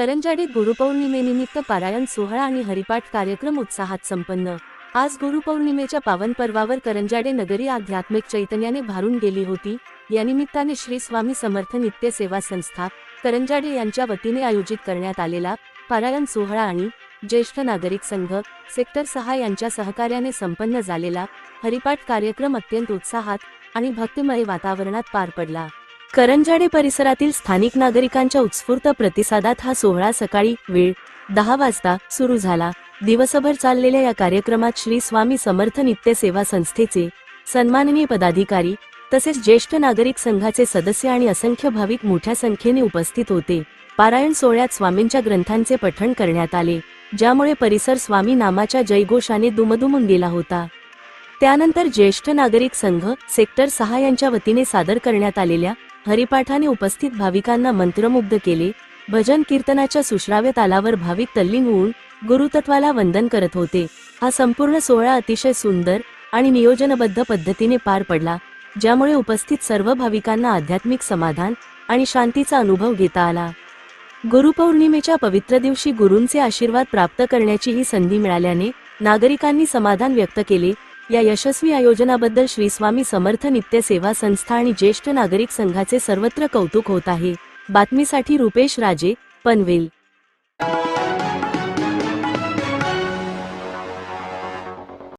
करंजाडीत गुरुपौर्णिमेनिमित्त पारायण सोहळा आणि हरिपाठ कार्यक्रम उत्साहात संपन्न. आज गुरुपौर्णिमेच्या पावन पर्वावर करंजाडे नगरी आध्यात्मिक चैतन्याने भारून गेली होती. या निमित्ताने श्री स्वामी समर्थ नित्य सेवा संस्था करंजाडे यांच्या वतीने आयोजित करण्यात आलेला पारायण सोहळा आणि ज्येष्ठ नागरिक संघ सेक्टर सहा यांच्या सहकार्याने संपन्न झालेला हरिपाठ कार्यक्रम अत्यंत उत्साहात आणि भक्तिमय वातावरणात पार पडला. करंजाडे परिसरातील स्थानिक नागरिकांच्या उत्स्फूर्त प्रतिसादात हा सोहळा सकाळी वेळ दहा वाजता सुरू झाला. दिवसभर चाललेल्या या कार्यक्रमात श्री स्वामी समर्थ नित्य सेवा संस्थेचे सन्माननीय पदाधिकारी तसेच ज्येष्ठ नागरिक संघाचे सदस्य आणि असंख्य भाविक मोठ्या संख्येने उपस्थित होते. पारायण सोहळ्यात स्वामींच्या ग्रंथांचे पठण करण्यात आले ज्यामुळे परिसर स्वामी नामाच्या जयघोषाने दुमदुमून गेला होता. त्यानंतर ज्येष्ठ नागरिक संघ सेक्टर सहा यांच्या वतीने सादर करण्यात आलेल्या हरिपाठाने उपस्थित भाविकांना मंत्रमुग्ध केले भजन कीर्तनाच्या सुश्राव्य तालावर भाविक तल्लीन होऊन गुरुतत्वाला वंदन करत होते. हा संपूर्ण सोहळा अतिशय सुंदर आणि नियोजनबद्ध पद्धतीने पार पडला ज्यामुळे उपस्थित सर्व भाविकांना आध्यात्मिक समाधान आणि शांतीचा अनुभव घेता आला. गुरुपौर्णिमेच्या पवित्र दिवशी गुरूंचे आशीर्वाद प्राप्त करण्याची ही संधी मिळाल्याने नागरिकांनी समाधान व्यक्त केले या यशस्वी आयोजनाबद्दल श्री स्वामी समर्थ नित्य सेवा संस्था आणि ज्येष्ठ नागरिक संघाचे सर्वत्र कौतुक होत आहे. बातमीसाठी रुपेश राजे पनवेल.